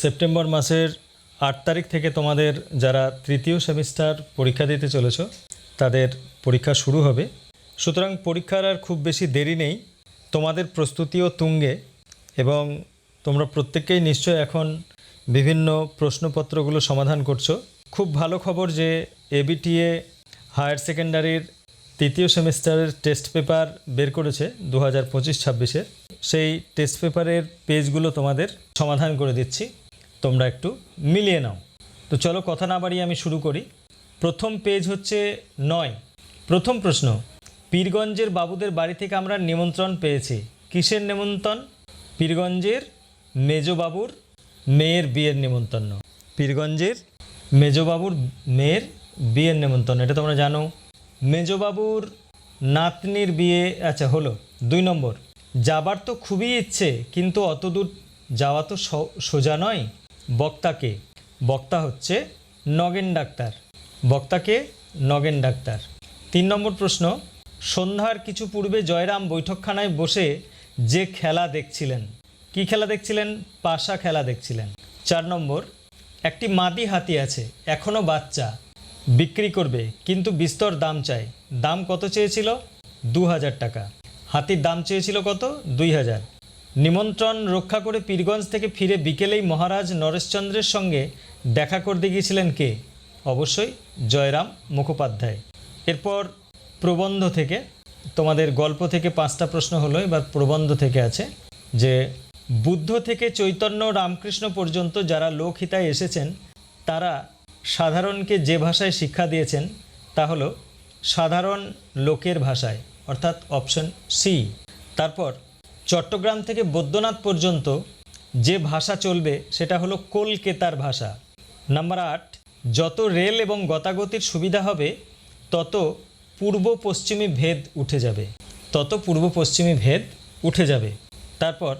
September মাসের আট তারিখ থেকে তোমাদের যারা তৃতীয় সেমিস্টার পরীক্ষা দিতে চলেছ, তাদের পরীক্ষা শুরু হবে। সুতরাং পরীক্ষার আর খুব বেশি দেরি নেই। তোমাদের প্রস্তুতিও তুঙ্গে এবং তোমরা প্রত্যেককেই নিশ্চয় এখন বিভিন্ন প্রশ্নপত্রগুলো সমাধান করছ। খুব ভালো খবর যে এবিটিএ হায়ার সেকেন্ডারির তৃতীয় সেমিস্টারের টেস্ট পেপার বের করেছে দু হাজার পঁচিশ ছাব্বিশের। সেই টেস্ট পেপারের পেজগুলো তোমাদের সমাধান করে দিচ্ছি। তোমরা একটু মিলিয়ে নাও। তো চলো কথা না বাড়িয়ে আমি শুরু করি। প্রথম পেজ হচ্ছে নয়। প্রথম প্রশ্ন, পীরগঞ্জের বাবুদের বাড়ি থেকে আমরা নিমন্ত্রণ পেয়েছি। কিসের নিমন্ত্রণ? পীরগঞ্জের মেজবাবুর মেয়ের বিয়ের নিমন্ত্রণ। পীরগঞ্জের মেজবাবুর মেয়ের বিয়ের নিমন্ত্রণ, এটা তোমরা জানো। মেজবাবুর নাতনির বিয়ে আচ্ছা হলো, দুই নম্বর, যাবার তো খুবই ইচ্ছে, কিন্তু অত দূর যাওয়া তো সোজা নয়। বক্তাকে, বক্তা হচ্ছে নগেন ডাক্তার। বক্তাকে নগেন ডাক্তার। তিন নম্বর প্রশ্ন, সন্ধ্যার কিছু পূর্বে জয়রাম বৈঠকখানায় বসে যে খেলা দেখছিলেন। কি খেলা দেখছিলেন? পাশা খেলা দেখছিলেন। চার নম্বর, একটি মাদি হাতি আছে এখনও বাচ্চা, বিক্রি করবে, কিন্তু বিস্তর দাম চায়। দাম কত চেয়েছিল? দু হাজার টাকা। হাতির দাম চেয়েছিল কত? দুই হাজার। নিমন্ত্রণ রক্ষা করে পীরগঞ্জ থেকে ফিরে বিকেলেই মহারাজ নরেশচন্দ্রের সঙ্গে দেখা করতে গিয়েছিলেন কে? অবশ্যই জয়রাম মুখোপাধ্যায়। এরপর প্রবন্ধ থেকে, তোমাদের গল্প থেকে পাঁচটা প্রশ্ন হলো, এবার প্রবন্ধ থেকে আছে যে, বুদ্ধ থেকে চৈতন্য রামকৃষ্ণ পর্যন্ত যারা লোকহিতায় এসেছেন, তারা সাধারণকে যে ভাষায় শিক্ষা দিয়েছেন, তা হলো সাধারণ লোকের ভাষায়, অর্থাৎ অপশন সি। তারপর চট্টগ্রাম থেকে বৈদ্যনাথ পর্যন্ত যে ভাষা চলবে সেটা হলো কলকেতার ভাষা। নাম্বার আট, যত রেল এবং গতাগতির সুবিধা হবে, তত পূর্ব পশ্চিমী ভেদ উঠে যাবে। তত পূর্ব পশ্চিমী ভেদ উঠে যাবে। তারপর,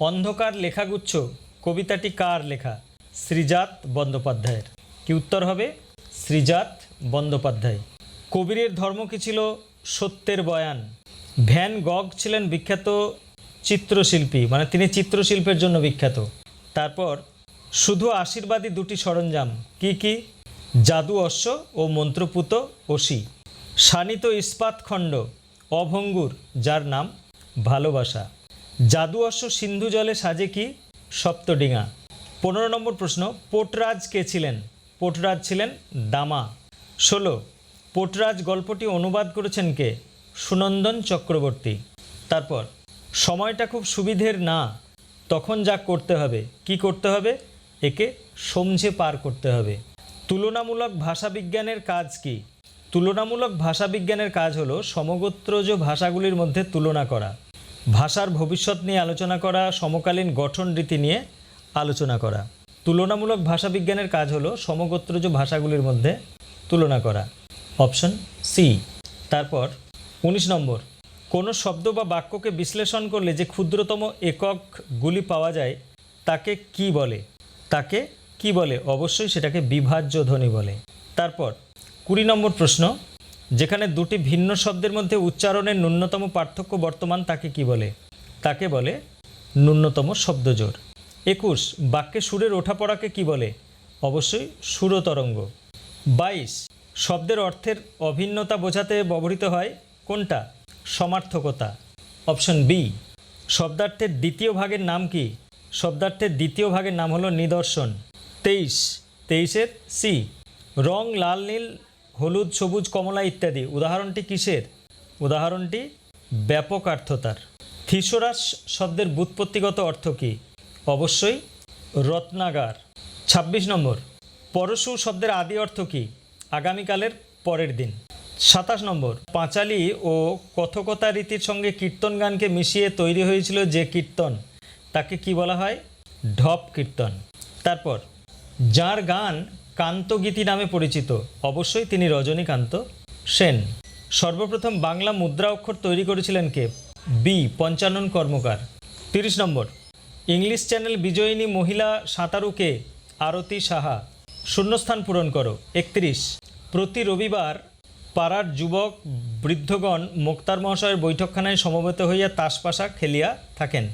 অন্ধকার লেখাগুচ্ছ, কবিতাটি কার লেখা? শ্রীজাত বন্দ্যোপাধ্যায়ের। কি উত্তর হবে? শ্রীজাত বন্দ্যোপাধ্যায়। কবিরের ধর্ম কি ছিল? সত্যের বয়ান। ভ্যান গগ ছিলেন বিখ্যাত চিত্রশিল্পী মানে তিনি চিত্রশিল্পের জন্য বিখ্যাত। তারপর, শুধু আশীর্বাদী দুটি সরঞ্জাম, কি কি? জাদু অশ্ব ও মন্ত্রপুত অসি শানিত ইস্পাত খণ্ড, অভঙ্গুর, যার নাম ভালোবাসা। জাদু অশ্ব সিন্ধু জলে সাজে কি? সপ্তডিঙা। পনেরো নম্বর প্রশ্ন, পোটরাজ কে ছিলেন? পোটরাজ ছিলেন দামা। ষোলো, পোটরাজ গল্পটি অনুবাদ করেছেন কে? সুনন্দন চক্রবর্তী। তারপর সময়টা খুব সুবিধের না, তখন যা করতে হবে। কি করতে হবে? একে সমঝে পার করতে হবে। তুলনামূলক ভাষাবিজ্ঞানের কাজ কি? তুলনামূলক ভাষাবিজ্ঞানের কাজ হলো সমগোত্রজ ভাষাগুলির মধ্যে তুলনা করা, ভাষার ভবিষ্যৎ নিয়ে আলোচনা করা, সমকালীন গঠন রীতি নিয়ে আলোচনা করা। তুলনামূলক ভাষাবিজ্ঞানের কাজ হলো সমগোত্রজ ভাষাগুলির মধ্যে তুলনা করা। Option C. তারপর উনিশ নম্বর। কোনো শব্দ বা বাক্যকে বিশ্লেষণ করলে যে ক্ষুদ্রতম এককগুলি পাওয়া যায়, তাকে কি বলে? তাকে কি বলে? অবশ্যই সেটাকে বিভাজ্য ধ্বনি বলে। তারপর, কুড়ি নম্বর প্রশ্ন, যেখানে দুটি ভিন্ন শব্দের মধ্যে উচ্চারণের ন্যূনতম পার্থক্য বর্তমান তাকে কি বলে? তাকে বলে ন্যূনতম শব্দজোর একুশ, বাক্যে সুরের ওঠাপড়াকে কি বলে? অবশ্যই সুরতরঙ্গ বাইশ, শব্দের অর্থের অভিন্নতা বোঝাতে ব্যবহৃত হয় কোনটা? সমার্থকতা। অপশন বি, শব্দার্থের দ্বিতীয় ভাগের নাম কি? শব্দার্থের দ্বিতীয় ভাগের নাম হলো নিদর্শন। তেইশ, তেইশের সি রং, লাল, নীল, হলুদ, সবুজ, কমলা ইত্যাদি। উদাহরণটি কিসের? উদাহরণটি ব্যাপকার্থতার থিসোরাস শব্দের বুৎপত্তিগত অর্থ কী? অবশ্যই রত্নাগার। ২৬ নম্বর, পরশু শব্দের আদি অর্থ কী? আগামীকালের পরের দিন। সাতাশ নম্বর। পাঁচালী ও কথকতা রীতির সঙ্গে কীর্তন গানকে মিশিয়ে তৈরি হয়েছিল যে কীর্তন, তাকে কি বলা হয়? ঢপ কীর্তন। তারপর, যার গান কান্তগীতি নামে পরিচিত, অবশ্যই তিনি রজনীকান্ত সেন। সর্বপ্রথম বাংলা মুদ্রা অক্ষর তৈরি করেছিলেন কে? বি, পঞ্চানন কর্মকার। তিরিশ নম্বর, ইংলিশ চ্যানেল বিজয়িনী মহিলা সাঁতারুকে আরতি সাহা। শূন্যস্থান পূরণ করো। একত্রিশ, প্রতি রবিবার পাড়ার যুবক বৃদ্ধগণ মোক্তার মহাশয়ের বৈঠকখানায় সমবেত হইয়া তাসপাশা খেলিয়া থাকেন।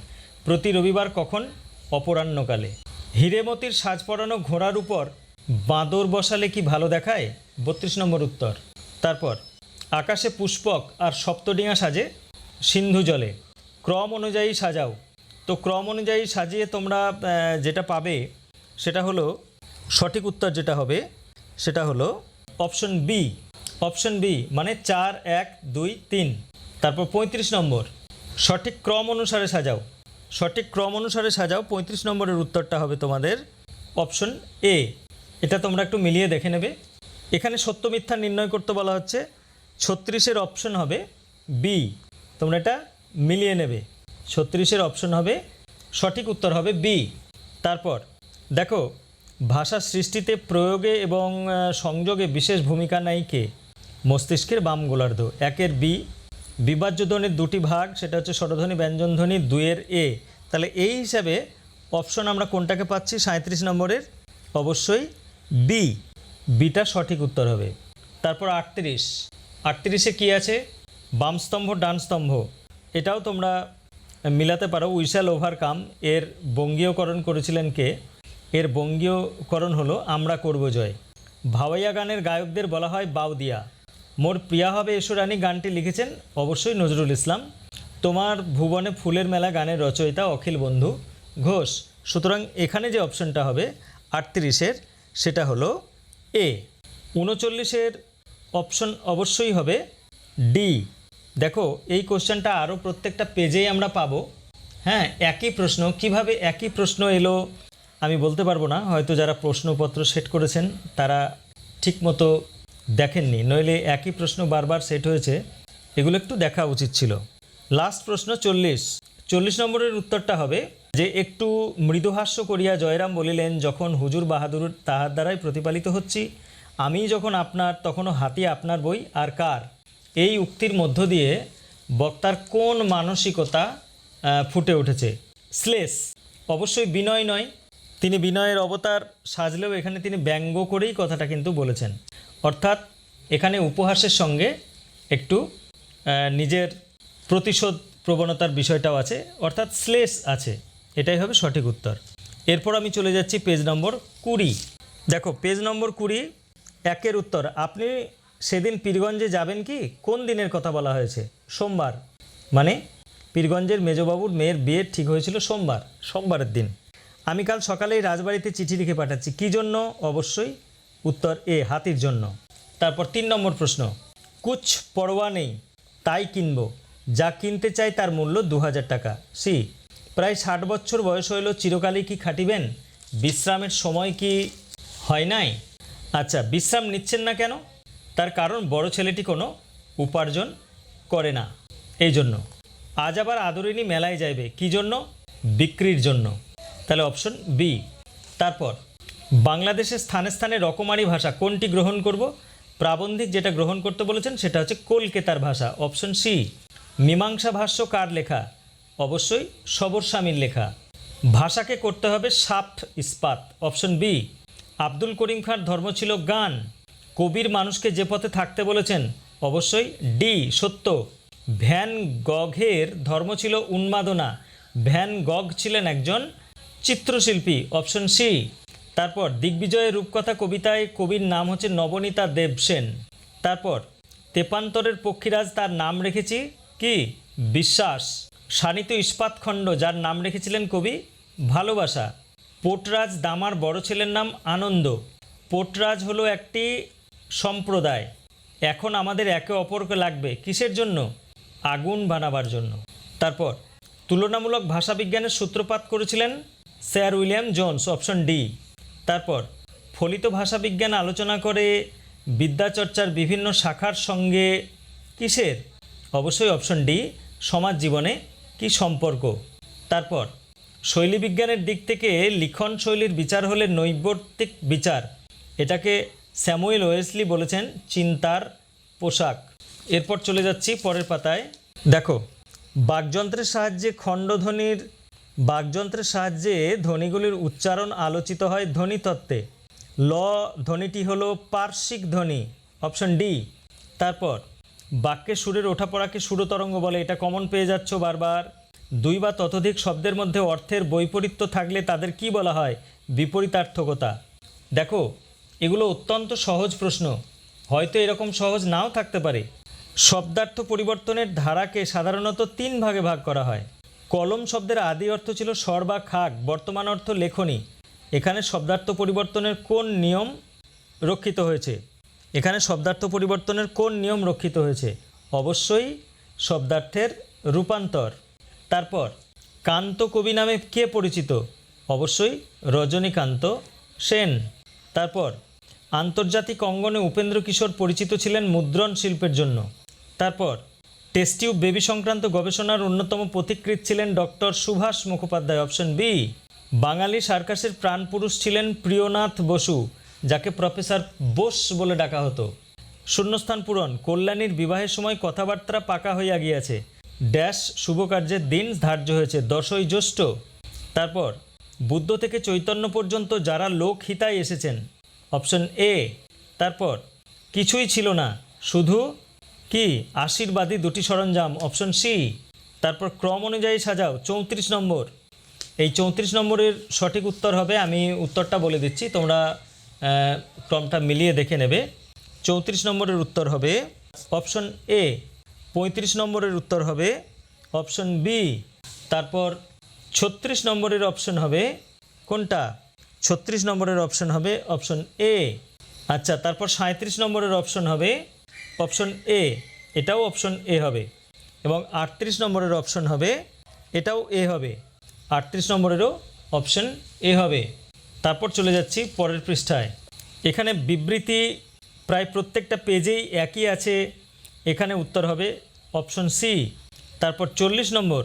প্রতি রবিবার কখন? অপরাহ্নকালে। হিরেমতির সাজ পরানো ঘোড়ার উপর বাঁদর বসালে কি ভালো দেখায়? বত্রিশ নম্বর উত্তর। তারপর, আকাশে পুষ্পক আর সপ্তডিঙা সাজে সিন্ধু জলে। ক্রম অনুযায়ী সাজাও। তো ক্রম অনুযায়ী সাজিয়ে তোমরা যেটা পাবে, সেটা হলো সঠিক উত্তর যেটা হবে, সেটা হলো অপশন বি অপশন বি মানে চার, এক, দুই, তিন। তারপর পঁয়ত্রিশ নম্বর, সঠিক ক্রম অনুসারে সাজাও। সঠিক ক্রম অনুসারে সাজাও, পঁয়ত্রিশ নম্বরের উত্তরটা হবে তোমাদের অপশন এ। এটা তোমরা একটু মিলিয়ে দেখে নেবে। এখানে সত্য মিথ্যা নির্ণয় করতে বলা হচ্ছে। ছত্রিশের অপশন হবে বি তোমরা এটা মিলিয়ে নেবে। ছত্রিশের অপশন হবে, সঠিক উত্তর হবে বি তারপর, দেখো, ভাষা সৃষ্টিতে প্রয়োগে এবং সংযোগে বিশেষ ভূমিকা নেয় কে? মস্তিষ্কের বাম গোলার্ধ একের বি, বিভাজ্য ধ্বনির দুটি ভাগ, সেটা হচ্ছে স্বরধ্বনি ব্যঞ্জনধ্বনি দুয়ের এ। তাহলে এই হিসাবে অপশন আমরা কোনটাকে পাচ্ছি? সাঁত্রিশ নম্বরের। অবশ্যই বি বিটা সঠিক উত্তর হবে। তারপর আটত্রিশ। আটত্রিশে কী আছে? বাম স্তম্ভ, ডান স্তম্ভ। এটাও তোমরা মিলাতে পারো। We shall overcome. এর বঙ্গীয়করণ করেছিলেন কে? এর বঙ্গীয়করণ হলো আমরা করব জয়। ভাওয়াইয়া গানের গায়কদের বলা হয় বাউদিয়া। মোর প্রিয়া হবে এসরানি গানটি লিখেছেন অবশ্যই নজরুল ইসলাম। তোমার ভুবনে ফুলের মেলা গানের রচয়িতা অখিল বন্ধু। ঘোষ, সুতরাং এখানে যে অপশনটা হবে আটত্রিশের, সেটা হলো এ। উনচল্লিশের অপশন অবশ্যই হবে ডি। দেখো, এই কোশ্চেনটা আরও প্রত্যেকটা পেজেই আমরা পাবো। হ্যাঁ একই প্রশ্ন, কীভাবে একই প্রশ্ন এলো আমি বলতে পারব না। হয়তো যারা প্রশ্নপত্র সেট করেছেন, তারা ঠিকমতো দেখেননি। নইলে একই প্রশ্ন বারবার সেট হয়েছে। এগুলো একটু দেখা উচিত ছিল। লাস্ট প্রশ্ন চল্লিশ। চল্লিশ নম্বরের উত্তরটা হবে যে, একটু মৃদুহাস্য করিয়া জয়রাম বলিলেন, যখন হুজুর বাহাদুর তাহার দ্বারাই প্রতিপালিত হচ্ছি, আমি যখন আপনার, তখনও হাতি আপনার বই আর কার? এই উক্তির মধ্য দিয়ে বক্তার কোন মানসিকতা ফুটে উঠেছে? শ্লেষ। অবশ্যই বিনয় নয়। তিনি বিনয়ের অবতার, সাজলেও এখানে তিনি ব্যঙ্গ করেই কথাটা কিন্তু বলেছেন। অর্থাৎ এখানে উপহাসের সঙ্গে একটু নিজের প্রতিশোধ প্রবণতার বিষয়টাও আছে, অর্থাৎ শ্লেষ আছে। এটাই হবে সঠিক উত্তর। এরপর আমি চলে যাচ্ছি পেজ নম্বর কুড়ি। দেখো, পেজ নম্বর কুড়ি, একের উত্তর। আপনি সেদিন পীরগঞ্জে যাবেন কি? কোন দিনের কথা বলা হয়েছে? সোমবার। মানে পীরগঞ্জের মেজবাবুর মেয়ের বিয়ে ঠিক হয়েছিল সোমবার, সোমবারের দিন। আমি কাল সকালেই রাজবাড়িতে চিঠি লিখে পাঠাচ্ছি। কী জন্য? অবশ্যই উত্তর এ, হাতির জন্য। তারপর তিন নম্বর প্রশ্ন। কুছ পরোয়া নেই, তাই কিনবো। যা কিনতে চাই তার মূল্য দু হাজার টাকা। সি, প্রায় ষাট বছর বয়স হইল চিরকালই কি খাটিবেন? বিশ্রামের সময় কি হয় নাই? আচ্ছা বিশ্রাম নিচ্ছেন না কেন? তার কারণ বড় ছেলেটি কোনো উপার্জন করে না। এই জন্য। আজ আবার আদরিনী মেলায় যাইবে। কি জন্য? বিক্রির জন্য। তাহলে অপশন বি। তারপর বাংলাদেশের স্থানে স্থানে রকমারি ভাষা কোনটি গ্রহণ করব? প্রাবন্ধিক যেটা গ্রহণ করতে বলেছেন সেটা হচ্ছে কলকেতার ভাষা, অপশন সি, মীমাংসা ভাষ্য কার লেখা? অবশ্যই সবর স্বামীর লেখা। ভাষাকে করতে হবে সাপ, ইস্পাত। অপশন বি, আব্দুল করিম খাঁর ধর্ম ছিল গান। কবির মানুষকে যে পথে থাকতে বলেছেন, অবশ্যই ডি, সত্য। ভ্যান গঘের ধর্ম ছিল উন্মাদনা। ভ্যান গগ ছিলেন একজন চিত্রশিল্পী। অপশন সি তারপর দিগ্বিজয়ের রূপকথা কবিতায় কবির নাম হচ্ছে নবনীতা দেবসেন। তারপর তেপান্তরের পক্ষীরাজ তার নাম রেখেছি কি? বিশ্বাস। শানিত ইস্পাত খণ্ড, যার নাম রেখেছিলেন কবি ভালোবাসা। পোটরাজ দামার বড় ছেলের নাম আনন্দ। পোটরাজ হলো একটি সম্প্রদায়। এখন আমাদের একে অপরকে লাগবে কিসের জন্য? আগুন বানাবার জন্য। তারপর তুলনামূলক ভাষাবিজ্ঞানের সূত্রপাত করেছিলেন sir William Jones, option D. তারপর ফলিত ভাষাবিজ্ঞান আলোচনা করে বিদ্যাচর্চার বিভিন্ন শাখার সঙ্গে কিসের? অবশ্যই অপশন ডি সমাজ জীবনে কি সম্পর্ক? তারপর শৈলী বিজ্ঞানের দিক থেকে লিখন শৈলীর বিচার হলে নৈবর্তিক বিচার। এটাকে স্যামুয়েল ওয়েসলি বলেছেন চিন্তার পোশাক। এরপর চলে যাচ্ছি পরের পাতায়। দেখো, বাকযন্ত্রের সাহায্যে খণ্ডধ্বনির বাকযন্ত্রের সাহায্যে ধ্বনিগুলির উচ্চারণ আলোচিত হয় ধ্বনিতত্ত্বে। ল ধ্বনিটি হল পার্শ্বিক ধ্বনি, অপশন ডি। তারপর, বাক্যে সুরের ওঠাপড়াকে সুরতরঙ্গ বলে, এটা কমন পেয়ে যাচ্ছ বারবার। দুই বা ততোধিক শব্দের মধ্যে অর্থের বৈপরীত্য থাকলে তাদের কি বলা হয়? বিপরীতার্থকতা। দেখো, এগুলো অত্যন্ত সহজ প্রশ্ন। হয়তো এরকম সহজ নাও থাকতে পারে। শব্দার্থ পরিবর্তনের ধারাকে সাধারণত তিন ভাগে ভাগ করা হয়। কলম শব্দের আদি অর্থ ছিল স্বর বা খাক বর্তমান অর্থ লেখনী। এখানে শব্দার্থ পরিবর্তনের কোন নিয়ম রক্ষিত হয়েছে? এখানে শব্দার্থ পরিবর্তনের কোন নিয়ম রক্ষিত হয়েছে? অবশ্যই শব্দার্থের রূপান্তর। তারপর, কান্ত কবি নামে কে পরিচিত? অবশ্যই রজনীকান্ত সেন। তারপর, আন্তর্জাতিক অঙ্গনে উপেন্দ্র কিশোর পরিচিত ছিলেন মুদ্রণ শিল্পের জন্য। তারপর টেস্টিউব বেবি সংক্রান্ত গবেষণার অন্যতম পথিকৃৎ ছিলেন doctor Subhash Mukhopadhyay option B বাঙালি সার্কাসের প্রাণপুরুষ ছিলেন প্রিয়নাথ বসু, যাকে প্রফেসর বোস বলে ডাকা হতো। শূন্যস্থান পূরণ, কল্যাণীর বিবাহের সময় কথাবার্তা পাকা হইয়া গিয়াছে। ড্যাশ শুভ কার্যের দিন ধার্য হয়েছে, দশই জ্যৈষ্ঠ। তারপর, বুদ্ধ থেকে চৈতন্য পর্যন্ত যারা লোক হিতায় এসেছেন অপশন এ তারপর, কিছুই ছিল না, শুধু কি? আশীর্বাদী দুটি সরঞ্জাম, অপশন সি। তারপর ক্রম অনুযায়ী সাজাও, চৌত্রিশ নম্বর। এই চৌত্রিশ নম্বরের সঠিক উত্তর হবে, আমি উত্তরটা বলে দিচ্ছি, তোমরা ক্রমটা মিলিয়ে দেখে নেবে। চৌত্রিশ নম্বরের উত্তর হবে অপশন এ। পঁয়ত্রিশ নম্বরের উত্তর হবে অপশন বি। তারপর ছত্রিশ নম্বরের অপশন হবে কোনটা? ছত্রিশ নম্বরের অপশন হবে অপশন এ। আচ্ছা তারপর সাঁত্রিশ নম্বরের অপশন হবে অপশন এ এটাও অপশন এ হবে। এবং আটত্রিশ নম্বরের অপশন হবে, এটাও এ হবে। আটত্রিশ নম্বরেরও অপশন এ হবে। তারপর চলে যাচ্ছি পরের পৃষ্ঠায়। এখানে বিবৃতি প্রায় প্রত্যেকটা পেজেই একই আছে। এখানে উত্তর হবে অপশন সি তারপর চল্লিশ নম্বর।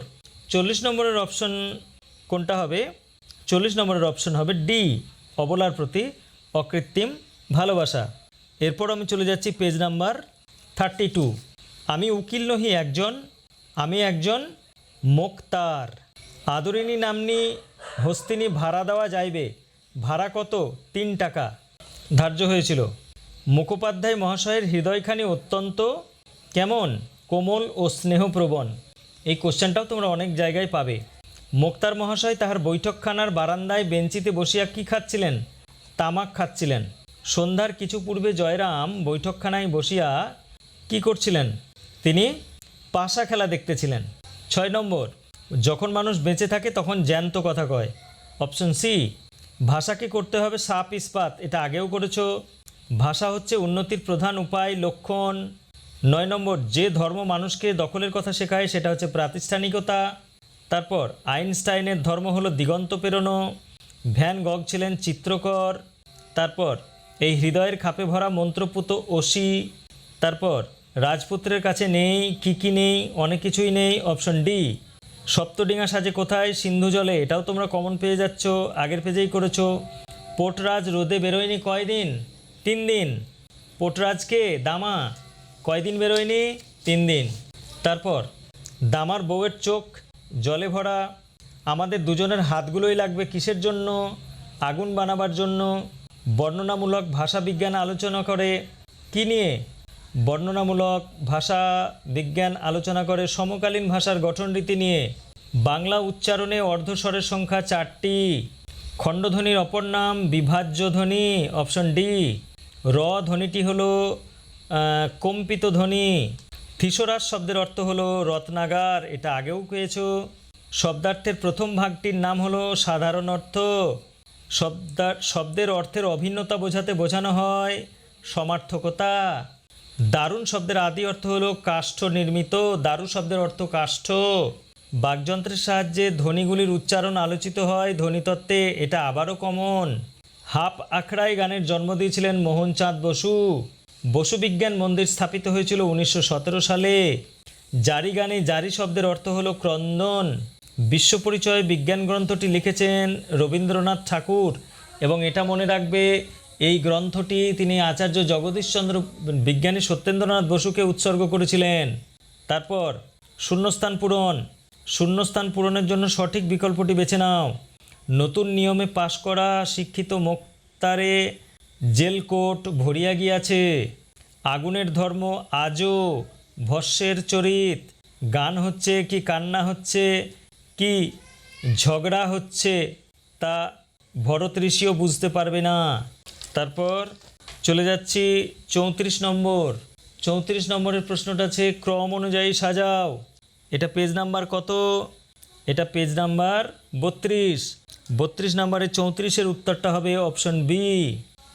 চল্লিশ নম্বরের অপশন কোনটা হবে? চল্লিশ নম্বরের অপশন হবে ডি অবলার প্রতি অকৃত্রিম ভালোবাসা। এরপর আমি চলে যাচ্ছি পেজ নাম্বার থার্টি টু। আমি উকিল নহি একজন, আমি একজন মোক্তার। আদরিনী নামনি হস্তিনী ভাড়া দেওয়া যাইবে, ভাড়া কত? তিন টাকা। ধার্য হয়েছিল। মুখোপাধ্যায় মহাশয়ের হৃদয়খানি অত্যন্ত কেমন, কোমল ও স্নেহপ্রবণ। এই কোশ্চেনটাও তোমরা অনেক জায়গায় পাবে। মোক্তার মহাশয় তাহার বৈঠকখানার বারান্দায় বেঞ্চিতে বসিয়া কি খাচ্ছিলেন? তামাক খাচ্ছিলেন। সন্ধ্যার কিছু পূর্বে জয়রাম বৈঠকখানায় বসিয়া কি করছিলেন? তিনি পাশা খেলা দেখতেছিলেন। ছয় নম্বর, যখন মানুষ বেঁচে থাকে তখন জ্যান্ত কথা কয়। অপশন সি ভাষাকে করতে হবে সাপ, ইস্পাত? এটা আগেও করেছ। ভাষা হচ্ছে উন্নতির প্রধান উপায়, লক্ষণ। নয় নম্বর, যে ধর্ম মানুষকে দখলের কথা শেখায় সেটা হচ্ছে প্রাতিষ্ঠানিকতা। তারপর, আইনস্টাইনের ধর্ম হলো দিগন্ত পেরোনো ভ্যান গগ ছিলেন চিত্রকর। তারপর, এই হৃদয়ের খাপে ভরা মন্ত্রপুত অসি তারপর, রাজপুত্রের কাছে নেই, কি কি নেই, অনেক কিছুই নেই, অপশন ডি, সপ্তডিঙা সাজে কোথায়, সিন্ধু জলে, এটাও তোমরা কমন পেয়ে যাচ্ছ, আগের পেজেই করেছ। পোটরাজ রোদে বেরোয়নি কয়দিন? তিন দিন। পোটরাজকে দামা, কয়দিন বেরোয়নি? তিন দিন। তারপর, দামার বউয়ের চোখ, জলে ভরা, আমাদের দুজনের হাতগুলোই লাগবে কিসের জন্য? আগুন বানাবার জন্য, বর্ণনামূলক ভাষা বিজ্ঞান আলোচনা করে, কী নিয়ে? বর্ণনামূলক ভাষা বিজ্ঞান আলোচনা করে সমকালীন ভাষার গঠন রীতি নিয়ে বাংলা উচ্চারণে অর্ধস্বরের সংখ্যা চারটি। খণ্ডধ্বনির অপর নাম বিভাজ্য ধ্বনি, অপশন ডি। র ধ্বনিটি হলো কম্পিত ধ্বনি। থিসরাস শব্দের অর্থ হলো রত্নাগার, এটা আগেও পেয়েছ শব্দার্থের প্রথম ভাগটির নাম হলো সাধারণ অর্থ। শব্দার, শব্দের অর্থের অভিন্নতা বোঝাতে বোঝানো হয় সমার্থকতা। দারুণ শব্দের আদি অর্থ হলো কাষ্ঠ নির্মিত। দারু শব্দের অর্থ কাষ্ঠ। বাকযন্ত্রের সাহায্যে ধ্বনিগুলির উচ্চারণ আলোচিত হয়, ধ্বনিতত্ত্বে এটা আবারও কমন। হাফ আখড়াই গানের জন্ম দিয়েছিলেন মোহনচাঁদ বসু। বসু বিজ্ঞান মন্দির স্থাপিত হয়েছিল উনিশশো সতেরো সালে। জারি গানে জারি শব্দের অর্থ হলো ক্রন্দন। বিশ্ব পরিচয় বিজ্ঞান গ্রন্থটি লিখেছেন রবীন্দ্রনাথ ঠাকুর এবং এটা মনে রাখবে এই গ্রন্থটি তিনি আচার্য জগদীশচন্দ্র বিজ্ঞানী সত্যেন্দ্রনাথ বসুকে উৎসর্গ করেছিলেন। তারপর, শূন্যস্থান পূরণ। শূন্যস্থান পূরণের জন্য সঠিক বিকল্পটি বেছে নাও। নতুন নিয়মে পাশ করা শিক্ষিত মোক্তারে জেল কোট ভরিয়া গিয়াছে। আগুনের ধর্ম আজও ভস্যের চরিত। গান হচ্ছে কি কান্না হচ্ছে? কি ঝগড়া হচ্ছে? তা ভরত ঋষিও বুঝতে পারবে না। তারপর চলে যাচ্ছি চৌত্রিশ নম্বর। চৌত্রিশ নম্বরের প্রশ্নটা আছে, ক্রম অনুযায়ী সাজাও। এটা পেজ নাম্বার কত? এটা পেজ নাম্বার বত্রিশ। বত্রিশ নম্বরের চৌত্রিশের উত্তরটা হবে অপশন বি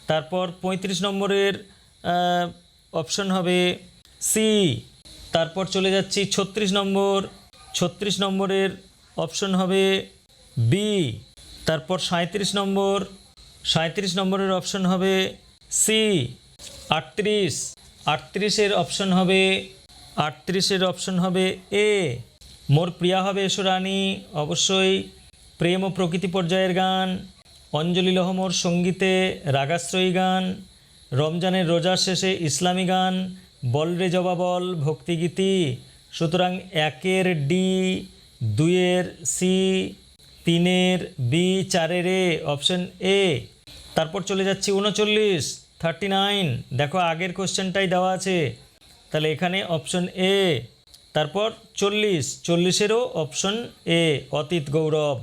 তারপর পঁয়ত্রিশ নম্বরের অপশন হবে সি তারপর চলে যাচ্ছি ছত্রিশ নম্বর। ছত্রিশ নম্বরের অপশন হবে বি তারপর সাঁত্রিশ নম্বর। সাঁত্রিশ নম্বরের অপশন হবে সি আটত্রিশ। আটত্রিশের অপশন হবে, আটত্রিশের অপশন হবে এ মোর প্রিয়া হবে এসরানি অবশ্যই প্রেম ও প্রকৃতি পর্যায়ের গান, অঞ্জলি লহমর সঙ্গীতে রাগাশ্রয়ী গান, রমজানের রোজার শেষে ইসলামী গান, বল রে জবা বল ভক্তিগীতি সুতরাং একের ডি, দুইয়ের সি তিনের বি চারের এ অপশন এ তারপর চলে যাচ্ছি উনচল্লিশ থার্টি নাইন দেখো আগের কোশ্চেনটাই দেওয়া আছে। তাহলে এখানে অপশন এ তারপর চল্লিশ, চল্লিশেরও অপশন এ অতীত গৌরব।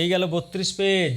এই গেল বত্রিশ পেজ